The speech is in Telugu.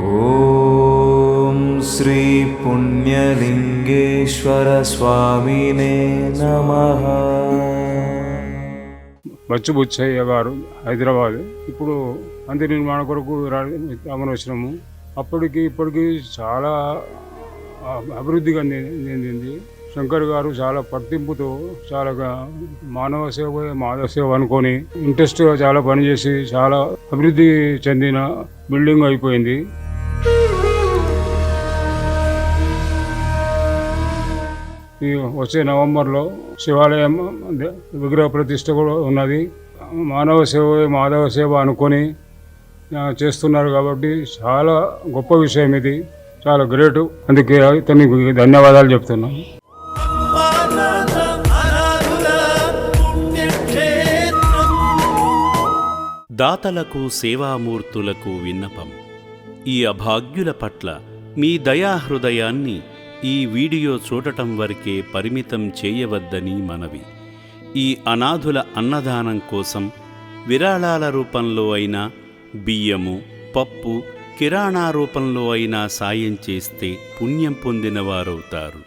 ॐ శ్రీపుణ్యలింగేశ్వరస్వామినే నమ. బచ్చుబుచ్చయ్య గారు హైదరాబాద్. ఇప్పుడు అంత్య నిర్మాణ కొరకు రామన వచ్చినాము అప్పటికి ఇప్పటికి చాలా అభివృద్ధి చెందింది శంకర్ గారు చాలా పట్టింపుతో చాలా మానవ సేవ మానవ సేవ అనుకొని ఇంట్రెస్ట్గా చాలా పనిచేసి చాలా అభివృద్ధి చెందిన బిల్డింగ్ అయిపోయింది. ఈ వచ్చే నవంబర్లో శివాలయం విగ్రహ ప్రతిష్ట కూడా ఉన్నది. మానవ సేవ మాధవ సేవ అనుకొని చేస్తున్నారు కాబట్టి చాలా గొప్ప విషయం ఇది. చాలా గ్రేటు. అందుకే ఇతనికి ధన్యవాదాలు చెప్తున్నాను దాతలకు సేవామూర్తులకు విన్నపం. ఈ అభాగ్యుల పట్ల మీ దయాహృదయాన్ని ఈ వీడియో చూడటం వరకే పరిమితం చేయవద్దని మనవి. ఈ అనాథుల అన్నదానం కోసం విరాళాల రూపంలో అయినా బియ్యము పప్పు కిరాణా రూపంలో అయినా సాయం చేస్తే పుణ్యం పొందిన వారవుతారు